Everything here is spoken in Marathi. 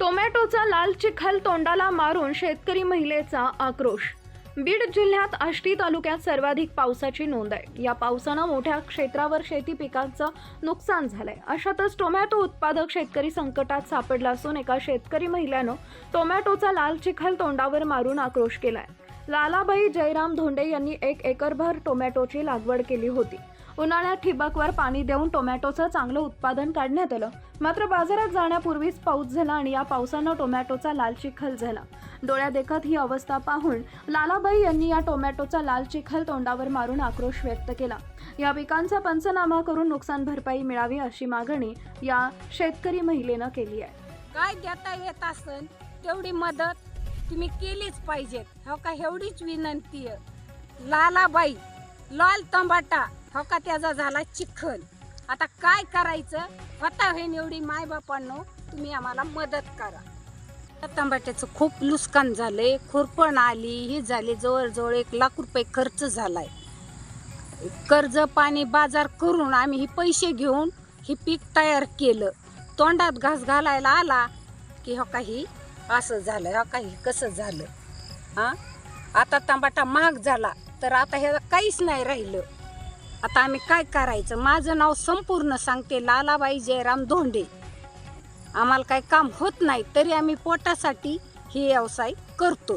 टोमॅटोचा लाल चिखल तोंडाला मारून शेतकरी महिलेचा आक्रोश. बीड जिल्ह्यात आष्टी तालुक्यात सर्वाधिक पावसाची नोंद आहे. या पावसानं मोठ्या क्षेत्रावर शेती पिकांचं नुकसान झालंय. अशातच टोमॅटो उत्पादक शेतकरी संकटात सापडला असून एका शेतकरी महिलेनं टोमॅटोचा लाल चिखल तोंडावर मारून आक्रोश केलाय. लालाबाई जयराम धोंडे यांनी एक एकरभर टोमॅटोची लागवड केली होती. उन्हाळ्यात ठिबकवर पाणी देऊन टोमॅटोचं चांगलं उत्पादन काढण्यात आलं. मात्र बाजारात जाण्यापूर्वीच पाऊस झाला आणि या पावसानं टोमॅटोचा लाल चिखल झाला. डोळ्या देखत ही अवस्था पाहून लालाबाई यांनी या टोमॅटोचा लाल चिखल तोंडावर मारून आक्रोश व्यक्त केला. या पिकांचा पंचनामा करून नुकसान भरपाई मिळावी अशी मागणी या शेतकरी महिलेनं केली आहे. काय देता येत असेल तेवढी मदत तुम्ही केलीच पाहिजेत. हो का? एवढीच विनंती आहे. लालाबाई लाल तंबाटा हो का? त्याचा झाला चिखल. आता काय करायचं? होता होईन एवढी मायबापांनो तुम्ही आम्हाला मदत करा. तंबाट्याचं खूप नुकसान झालंय. खुरपण आली ही झाली जवळजवळ एक लाख रुपये खर्च झालाय. कर्ज पाणी बाजार करून आम्ही ही पैसे घेऊन ही पीक तयार केलं. तोंडात घास घालायला आला की हो काही असं झालं हा काही कसं झालं? हां? आता टमाटा महाग झाला तर आता हे काहीच नाही राहिलं. आता आम्ही काय करायचं? माझं नाव संपूर्ण सांगते लालाबाई जयराम धोंडे. आम्हाला काही काम होत नाही तरी आम्ही पोटासाठी हे व्यवसाय करतो.